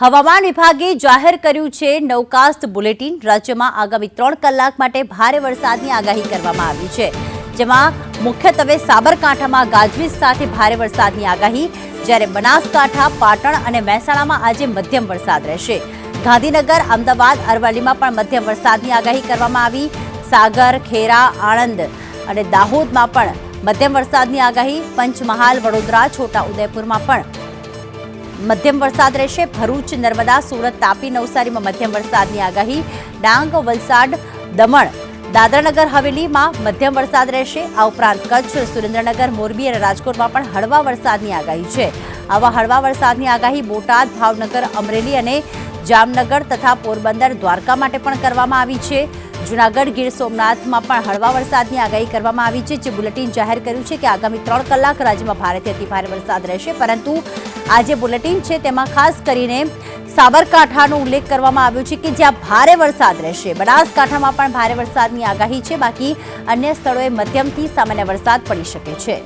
હવામાન વિભાગે જાહેર કર્યું છે નવકાસ્ત બુલેટિન. રાજ્યમાં આગામી ત્રણ કલાક માટે ભારે વરસાદની આગાહી કરવામાં આવી છે. જેમાં મુખ્યત્વે સાબરકાંઠામાં ગાજવીજ સાથે ભારે વરસાદની આગાહી. જ્યારે બનાસકાંઠા, પાટણ અને મહેસાણામાં આજે મધ્યમ વરસાદ રહેશે. ગાંધીનગર, અમદાવાદ, અરવલ્લીમાં પણ મધ્યમ વરસાદની આગાહી કરવામાં આવી. સાગર, ખેરા, આણંદ અને દાહોદમાં પણ મધ્યમ વરસાદની આગાહી. પંચમહાલ, વડોદરા, છોટા ઉદયપુરમાં પણ મધ્યમ વરસાદ રહેશે. ભરૂચ, નર્મદા, સુરત, તાપી, નવસારીમાં મધ્યમ વરસાદની આગાહી. ડાંગ, વલસાડ, દમણ, દાદરાનગર, હવેલીમાં મધ્યમ વરસાદ રહેશે. આ ઉપરાંત કચ્છ, સુરેન્દ્રનગર, મોરબી અને રાજકોટમાં પણ હળવા વરસાદની આગાહી છે. આવા હળવા વરસાદની આગાહી બોટાદ, ભાવનગર, અમરેલી અને જામનગર તથા પોરબંદર દ્વારકા માટે પણ કરવામાં આવી છે. જૂનાગઢ, ગીર સોમનાથમાં પણ હળવા વરસાદની આગાહી કરવામાં આવી છે, જે બુલેટિન જાહેર કર્યું છે કે આગામી ત્રણ કલાક રાજ્યમાં ભારેથી અતિ ભારે વરસાદ રહેશે. પરંતુ આ જે બુલેટિન છે, તેમાં ખાસ કરીને સાબરકાંઠાનો ઉલ્લેખ કરવામાં આવ્યો છે કે જ્યાં ભારે વરસાદ રહેશે. બનાસકાંઠામાં પણ ભારે વરસાદની આગાહી છે, બાકી અન્ય સ્થળોએ મધ્યમથી સામાન્ય વરસાદ પડી શકે છે.